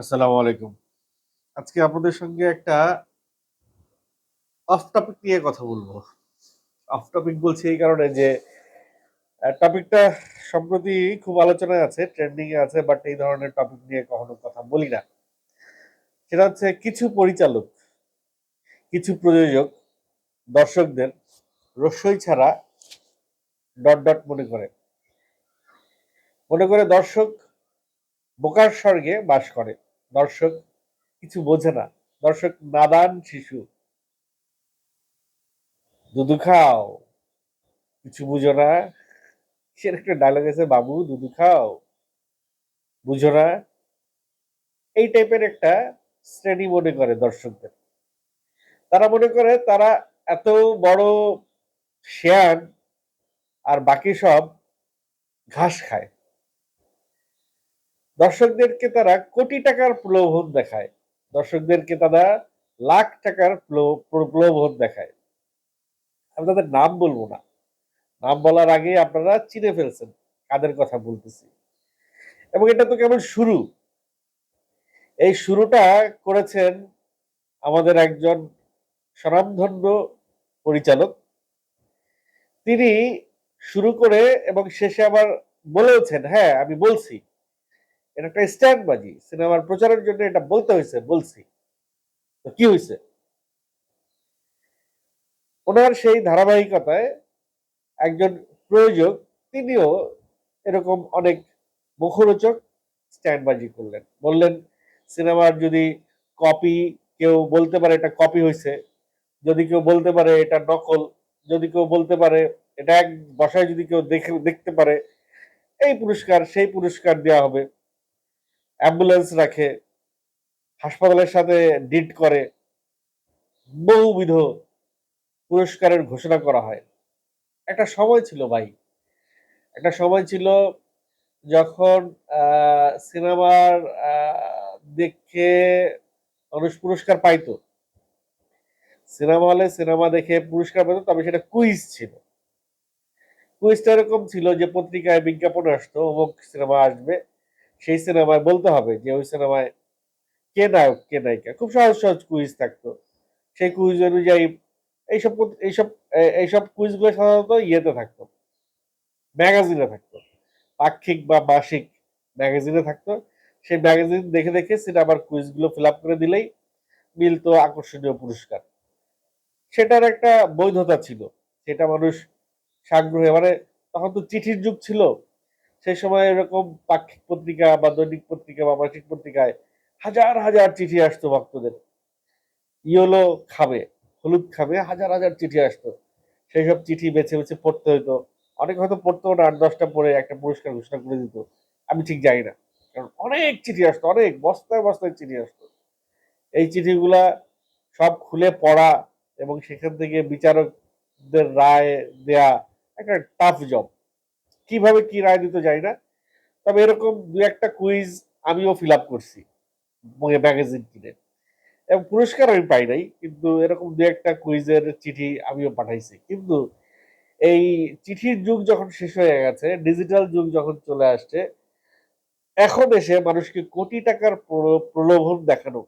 আসসালামু আলাইকুম। আজকে আপনাদের সঙ্গে একটা অফ টপিক নিয়ে কথা বলব। অফ টপিক বলছি এই কারণে যে টপিকটা সম্প্রতি খুব আলোচনায় আছে ট্রেন্ডিং এ আছে বাট এই ধরনের টপিক নিয়ে কখনো কথা বলি না। সেটা হচ্ছে কিছু পরিচালক, কিছু প্রযোজক, দর্শকদের রসই ছাড়া ডট ডট মনে করে। মনে করে দর্শক বোকার স্বর্গে বাস করে। দর্শক কিছু বোঝে না। দর্শক, নাদান শিশু। দুধু খাও। কিছু বুঝো না। সে একটা ডায়লগ আছে? বাবু, দুধু খাও। বুঝো না। এই টাইপের একটা শ্রেণি মনে করে দর্শকদের। তারা মনে করে তারা এত বড় শেয়ান আর বাকি সব ঘাস খায়। দর্শকদেরকে তারা কোটি টাকার প্রলোভন দেখায়। দর্শকদেরকে তারা লাখ টাকার প্রলোভন দেখায়। আমি তাদের নাম বলব না। নাম বলার আগে আপনারা চিনে ফেলছেন কাদের কথা বলতেছি। এবং এটা তো কেবল শুরু। এই শুরুটা করেছেন আমাদের একজন স্বনামধন্য পরিচালক। তিনি শুরু করে এবং শেষে আবার বলেওছেন হ্যাঁ আমি বলছি। এটা একটা স্ট্যান্ড বাজি সিনেমার প্রচারের জন্য এটা বলতে হয়েছে, বলছি। তো কি হয়েছে? ওনার সেই ধারাবাহিকতায় একজন প্রয়োজক, তিনিও এরকম অনেক মুখরোচক স্ট্যান্ডবাজি করলেন। বললেন, সিনেমার যদি কপি কেউ বলতে পারে এটা কপি হয়েছে, যদি কেউ বলতে পারে এটা নকল, যদি কেউ বলতে পারে এটা এক বসায় যদি কেউ দেখে, দেখতে পারে, এই পুরস্কার, সেই পুরস্কার দেওয়া হবে। অ্যাম্বুলেন্স রাখে, হাসপাতালের সাথে ডিট করে, বহুবিধ পুরস্কারের ঘোষণা করা হয়। একটা সময় ছিল ভাই, একটা সময় ছিল যখন সিনেমার দেখে মানুষ পুরস্কার পাইতো। সিনেমা হলে সিনেমা দেখে পুরস্কার পেত, তবে সেটা কুইজ ছিল। কুইজটা এরকম ছিল যে পত্রিকায় বিজ্ঞাপন আসতো, অমুক সিনেমা আসবে সেই সিনেমায় বলতে হবে যে ওই সিনেমায় কে নায়ক, কে নায়িকা? খুব সহজ সহজ কুইজ থাকতো। সেই কুইজ অনুযায়ী এইসব এইসব এইসব কুইজগুলো সাধারণত ইয়েতে থাকতো ম্যাগাজিনে থাকতো। পাক্ষিক বা মাসিক ম্যাগাজিনে থাকতো। সেই ম্যাগাজিন দেখে দেখে সিনেমার কুইজগুলো ফিল আপ করে দিলেই মিলতো আকর্ষণীয় পুরস্কার। সেটার একটা বৈধতা ছিল। সেটা মানুষ সাগ্রহে মানে তখন তো চিঠির যুগ ছিল। সেই সময় এরকম পাক্ষিক পত্রিকা বা দৈনিক পত্রিকা বা মাসিক পত্রিকায় হাজার হাজার চিঠি আসতো ভক্তদের। ইয়েলো খাবে, হলুদ খাবে, হাজার হাজার চিঠি আসতো। সেই সব চিঠি বেছে বেছে পড়তে হতো অনেক হয়তো পড়তো না, আট দশটা পড়ে একটা পুরস্কার ঘোষণা করে দিত। আমি ঠিক জানি না। কারণ অনেক চিঠি আসতো, অনেক, বস্তায় বস্তায় চিঠি আসতো। এই চিঠিগুলা সব খুলে পড়া এবং সেখান থেকে বিচারকদের রায় দেয়া একটা টাফ জব কীভাবে কি রায় দিতে জানি না। তবে এরকম দু একটা কুইজ আমিও ফিল আপ করছি ম্যাগাজিন কিনে। এবং পুরস্কার আমি পাই নাই, কিন্তু এরকম দু একটা কুইজের চিঠি আমিও পাঠাইছি। কিন্তু এই চিঠির যুগ যখন শেষ হয়ে গেছে ডিজিটাল যুগ যখন চলে আসছে, এখন এসে মানুষকে কোটি টাকার প্র- প্রলোভন দেখানো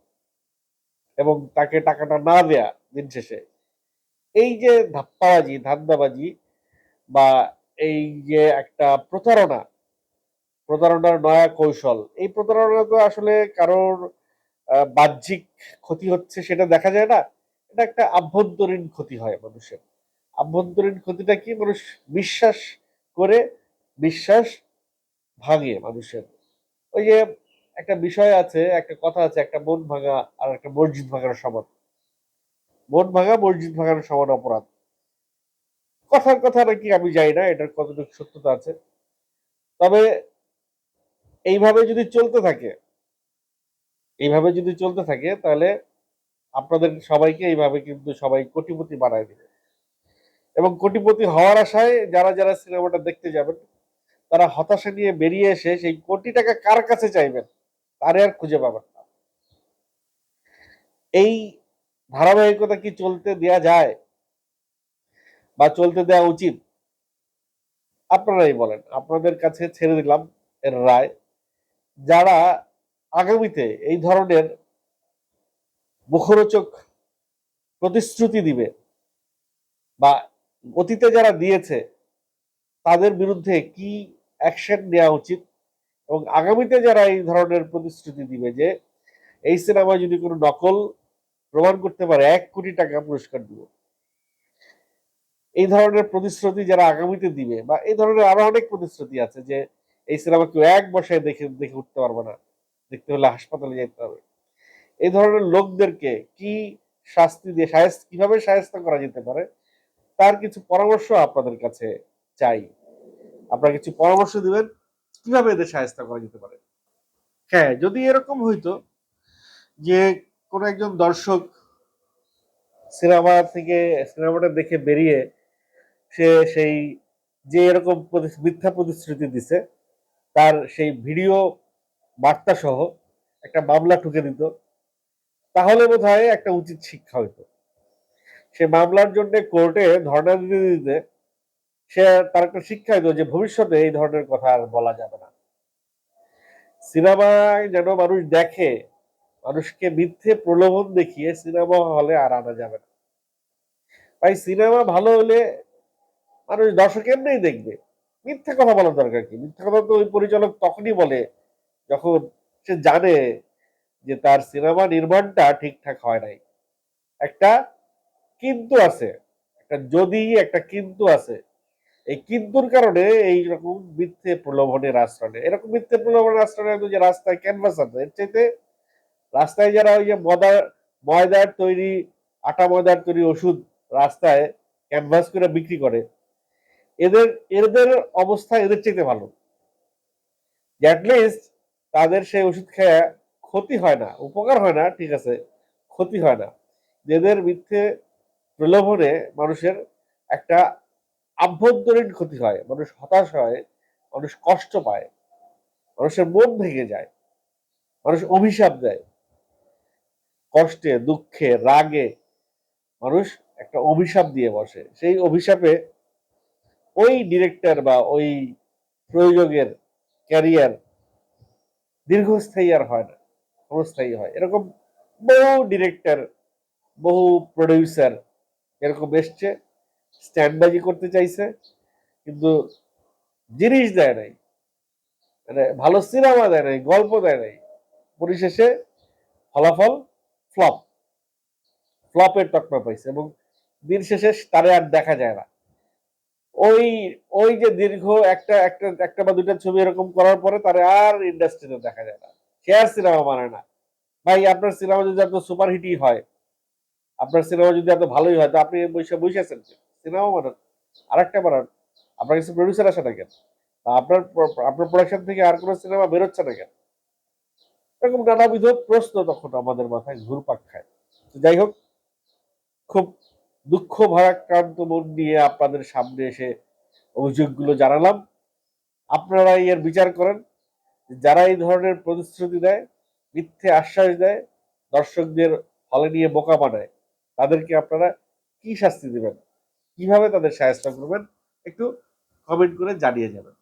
এবং তাকে টাকাটা না দেয়া দিন শেষে, এই যে ধাপ্পাবাজি, ধান্দাবাজি বা এই যে একটা প্রতারণা, প্রতারণার নয়া কৌশল, এই প্রতারণা তো আসলে কারোর বাহ্যিক ক্ষতি হচ্ছে সেটা দেখা যায় না। এটা একটা আভ্যন্তরীণ ক্ষতি হয় মানুষের। আভ্যন্তরীণ ক্ষতিটা কি? মানুষ বিশ্বাস করে, বিশ্বাস ভাঙে মানুষের। ওই যে একটা বিষয় আছে, একটা কথা আছে, একটা মন ভাঙা আর একটা মসজিদ ভাঙার সমান। মন ভাঙা, মসজিদ ভাঙার সমান অপরাধ। কথার কথা নাকি আমি জানি না, এটার কতটুকু সত্যতা আছে। তবে এইভাবে যদি চলতে থাকে, এইভাবে যদি চলতে থাকে, তাহলে আপনাদের সবাইকে এইভাবে কিন্তু সবাই কোটিপতি বানায় দিবে। এবং কোটিপতি হওয়ার আশায় যারা যারা সিনেমাটা দেখতে যাবেন, তারা হতাশা নিয়ে বেরিয়ে এসে সেই কোটি টাকা কার কাছে চাইবেন, তারে আর খুঁজে পাবেন না। এই ধারাবাহিকতা কি চলতে দেয়া যায়? বা চলতে দেওয়া উচিত। আপনারাই বলেন, আপনাদের কাছে ছেড়ে দিলাম এর রায়। যারা আগামীতে এই ধরনের মুখরোচক প্রতিশ্রুতি দিবে বা অতীতে যারা দিয়েছে, তাদের বিরুদ্ধে কি অ্যাকশন নেওয়া উচিত? এবং আগামীতে যারা এই ধরনের প্রতিশ্রুতি দিবে যে, এই সিনেমায় যদি কোনো নকল প্রমাণ করতে পারে, এক কোটি টাকা পুরস্কার দিব এই ধরনের প্রতিশ্রুতি যারা আগামীতে দিবে বা এই ধরনের আরও অনেক প্রতিশ্রুতি আছে যে এই সিনেমা কেউ এক বসায় দেখে দেখে উঠতে পারবে না। দেখতে হলে হাসপাতালে যেতে হবে। এই ধরনের লোকদেরকে কি শাস্তি দিয়ে সায়স্ত, কীভাবে সায়স্ত করা যেতে পারে, তার কিছু পরামর্শ আপনাদের কাছে চাই। আপনারা কিছু পরামর্শ দিবেন, কীভাবে এদের সাহায্য করা যেতে পারে? হ্যাঁ যদি এরকম হইতো যে কোন একজন দর্শক সিনেমা থেকে, সিনেমাটা দেখে বেরিয়ে সে সেই যে এরকম মিথ্যা প্রতিশ্রুতি দিছে, তার সেই ভিডিও বার্তা সহ একটা মামলা ঠুকে দিত। তাহলে বোধ হয় একটা উচিত শিক্ষা হইতো। সে মামলার জন্য কোর্টে ধর্ণা দিতে দিতে সে তার একটা শিক্ষা হইতো যে ভবিষ্যতে এই ধরনের কথা আর বলা যাবে না। সিনেমায় যেন মানুষ দেখে, মানুষকে মিথ্যে প্রলোভন দেখিয়ে সিনেমা হলে আর আনা যাবে না। ভাই, সিনেমা ভালো হলে মানুষ দর্শক এমনিই দেখবে। মিথ্যা কথা বলার দরকার কি? মিথ্যা কথা তো ওই পরিচালক তখনই বলে, যখন সে জানে যে তার সিনেমা নির্মাণটা ঠিকঠাক হয় নাই। একটা কিন্তু আছে, একটা যদি একটা কিন্তু আছে। এই কিন্তুর কারণে এই রকম মিথ্যে প্রলোভনের আশ্রয় নেয়। এরকম মিথ্যে প্রলোভনের আশ্রয় নেয় যে রাস্তায় ক্যানভাস আছে, এর চাইতে রাস্তায় যারা ওই যে ময়দা, ময়দার তৈরি, আটা ময়দার তৈরি ওষুধ রাস্তায় ক্যানভাস করে বিক্রি করে এদের এদের অবস্থা এদের চাইতে ভালো। লিস্ট তাদের সেই ওষুধ খেয়ে ক্ষতি হয় না, উপকার হয় না, ঠিক আছে, ক্ষতি হয় না। এদের মিথ্যে প্রলোভনে মানুষের একটা আভ্যন্তরীণ ক্ষতি হয়, মানুষ হতাশ হয়, মানুষ কষ্ট পায়, মানুষের মন ভেঙে যায়, মানুষ অভিশাপ দেয়। কষ্টে, দুঃখে, রাগে মানুষ একটা অভিশাপ দিয়ে বসে। সেই অভিশাপে ওই ডিরেক্টর বা ওই প্রয়োজকের ক্যারিয়ার দীর্ঘস্থায়ী আর হয় না ক্ষণস্থায়ী হয়। এরকম বহু ডিরেক্টর বহু প্রডিউসার এরকম এসছে স্ট্যান্ডবাজি করতে চাইছে, কিন্তু জিনিস দেয় নাই। মানে ভালো সিনেমা দেয় নাই, গল্প দেয় নাই। পরিশেষে ফলাফল ফ্লপ ফ্লপের তকমা পাইছে এবং দিন শেষে তারে আর দেখা যায় না। ওই ওই যে দীর্ঘ একটা একটা একটা বা দুটা ছবি এরকম করার পরে তারে আর ইন্ডাস্ট্রিতে দেখা যায় না। সে আর সিনেমা মানে না। ভাই, আপনার সিনেমা যদি এত সুপার হিটই হয়, আপনার সিনেমা যদি এত ভালোই হয়, তো আপনি বসে বসে আছেন সিনেমা বানান। আরেকটা বানান। আপনার কাছে প্রডিউসার আসে না কেন? আপনার আপনার প্রোডাকশন থেকে আর কোনো সিনেমা বেরোচ্ছে না কেন? এরকম নানাবিধ প্রশ্ন তখন আমাদের মাথায় ঘুরপাক খায়। যাই হোক, খুব দুঃখ ভারাক্রান্ত মন নিয়ে আপনাদের সামনে এসে অভিযোগগুলো জানালাম। আপনারা এর বিচার করেন। যারা এই ধরনের প্রতিশ্রুতি দেয়, মিথ্যে আশ্বাস দেয়, দর্শকদের হলে নিয়ে বোকা বানায়, তাদেরকে আপনারা কি শাস্তি দেবেন? কীভাবে তাদের সাহায্য করবেন? একটু কমেন্ট করে জানিয়ে যাবেন।